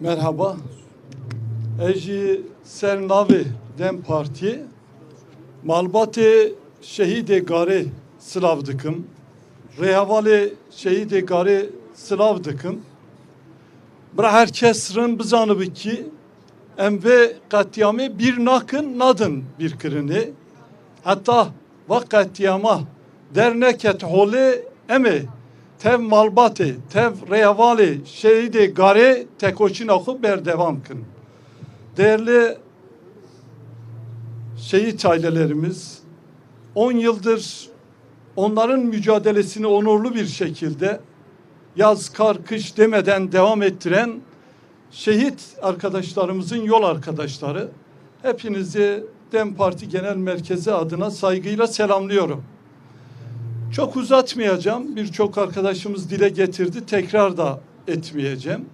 Merhaba. Eji Sernavi Dem Parti Malbate Şehide Gare Slavdıkım Rehavale Şehide Gare Slavdıkım Bra herkes rın bizanı ki em ve katliamı bir nakın nadın bir kırını hatta va katliama derneket hole eme tev malbate tev rehavale şehide gare tekoçin akı berdevam kın. Değerli şehit ailelerimiz 10 yıldır onların mücadelesini onurlu bir şekilde yaz, kar, kış demeden devam ettiren şehit arkadaşlarımızın yol arkadaşları. Hepinizi DEM Parti Genel Merkezi adına saygıyla selamlıyorum. Çok uzatmayacağım. Birçok arkadaşımız dile getirdi. Tekrar da etmeyeceğim.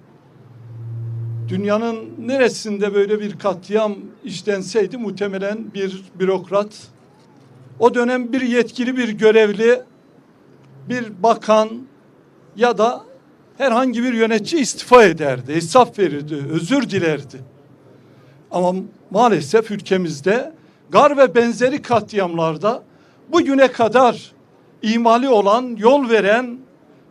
Dünyanın neresinde böyle bir katliam işlenseydi muhtemelen bir bürokrat, o dönem bir yetkili bir görevli, bir bakan ya da herhangi bir yönetici istifa ederdi, hesap verirdi, özür dilerdi. Ama maalesef ülkemizde gar ve benzeri katliamlarda bugüne kadar imali olan, yol veren,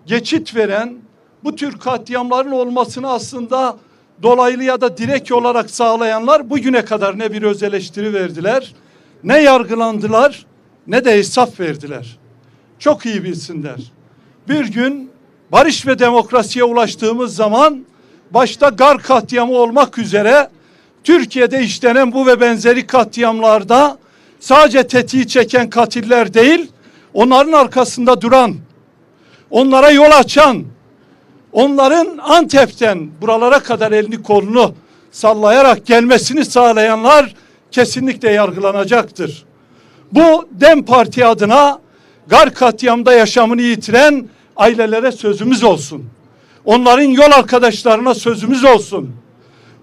geçit veren bu tür katliamların olmasını aslında dolaylı ya da direkt olarak sağlayanlar bugüne kadar ne bir öz eleştiri verdiler, ne yargılandılar, ne de hesap verdiler. Çok iyi bilsinler. Bir gün barış ve demokrasiye ulaştığımız zaman başta gar katliamı olmak üzere Türkiye'de işlenen bu ve benzeri katliamlarda sadece tetiği çeken katiller değil, onların arkasında duran, onlara yol açan, onların Antep'ten buralara kadar elini kolunu sallayarak gelmesini sağlayanlar kesinlikle yargılanacaktır. Bu DEM Parti adına gar katliamda yaşamını yitiren ailelere sözümüz olsun. Onların yol arkadaşlarına sözümüz olsun.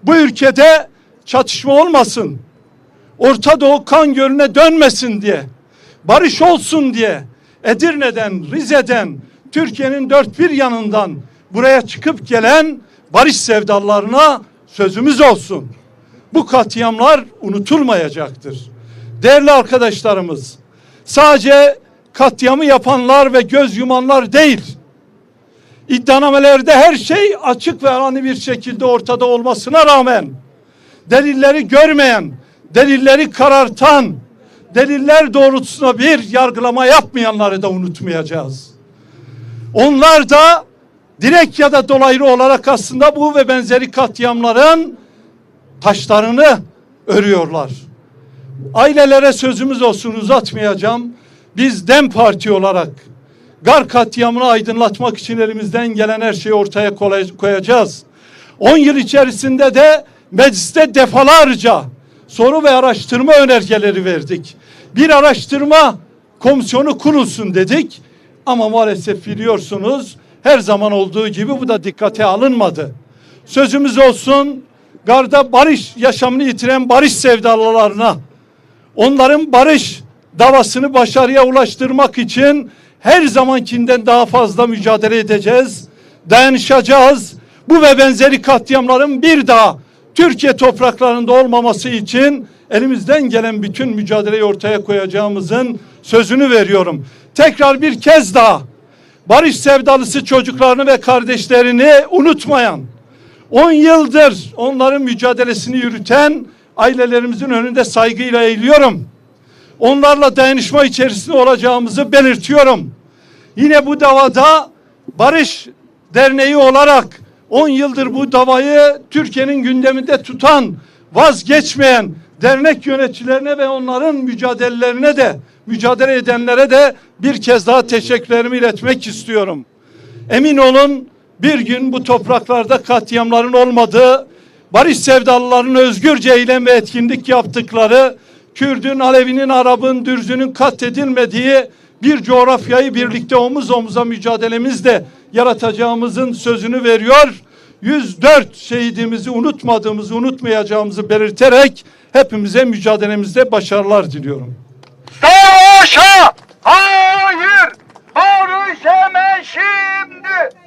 Bu ülkede çatışma olmasın. Orta Doğu kan gölüne dönmesin diye, barış olsun diye Edirne'den, Rize'den, Türkiye'nin dört bir yanından buraya çıkıp gelen barış sevdalarına sözümüz olsun. Bu katliamlar unutulmayacaktır. Değerli arkadaşlarımız, sadece katliamı yapanlar ve göz yumanlar değil, iddianamelerde her şey açık ve hani bir şekilde ortada olmasına rağmen, delilleri görmeyen, delilleri karartan, deliller doğrultusunda bir yargılama yapmayanları da unutmayacağız. Onlar da direkt ya da dolaylı olarak aslında bu ve benzeri katliamların taşlarını örüyorlar. Ailelere sözümüz olsun uzatmayacağım. Biz DEM Parti olarak gar katliamını aydınlatmak için elimizden gelen her şeyi ortaya koyacağız. 10 yıl içerisinde de mecliste defalarca soru ve araştırma önergeleri verdik. Bir araştırma komisyonu kurulsun dedik. Ama maalesef biliyorsunuz her zaman olduğu gibi bu da dikkate alınmadı. Sözümüz olsun garda barış yaşamını yitiren barış sevdalılarına onların barış davasını başarıya ulaştırmak için her zamankinden daha fazla mücadele edeceğiz, dayanışacağız. Bu ve benzeri katliamların bir daha Türkiye topraklarında olmaması için elimizden gelen bütün mücadeleyi ortaya koyacağımızın sözünü veriyorum. Tekrar bir kez daha barış sevdalısı çocuklarını ve kardeşlerini unutmayan, 10 yıldır onların mücadelesini yürüten ailelerimizin önünde saygıyla eğiliyorum. Onlarla dayanışma içerisinde olacağımızı belirtiyorum. Yine bu davada Barış Derneği olarak 10 yıldır bu davayı Türkiye'nin gündeminde tutan, vazgeçmeyen dernek yöneticilerine ve onların mücadelelerine de, mücadele edenlere de bir kez daha teşekkürlerimi iletmek istiyorum. Emin olun bir gün bu topraklarda katliamların olmadığı, barış sevdalılarının özgürce eylem ve etkinlik yaptıkları, Kürdün, Alevinin, Arap'ın, Dürzünün katledilmediği bir coğrafyayı birlikte omuz omuza mücadelemizle yaratacağımızın sözünü veriyor. 104 şehidimizi unutmadığımızı, unutmayacağımızı belirterek hepimize mücadelemizde başarılar diliyorum. Savaşa hayır barış hemen şimdi.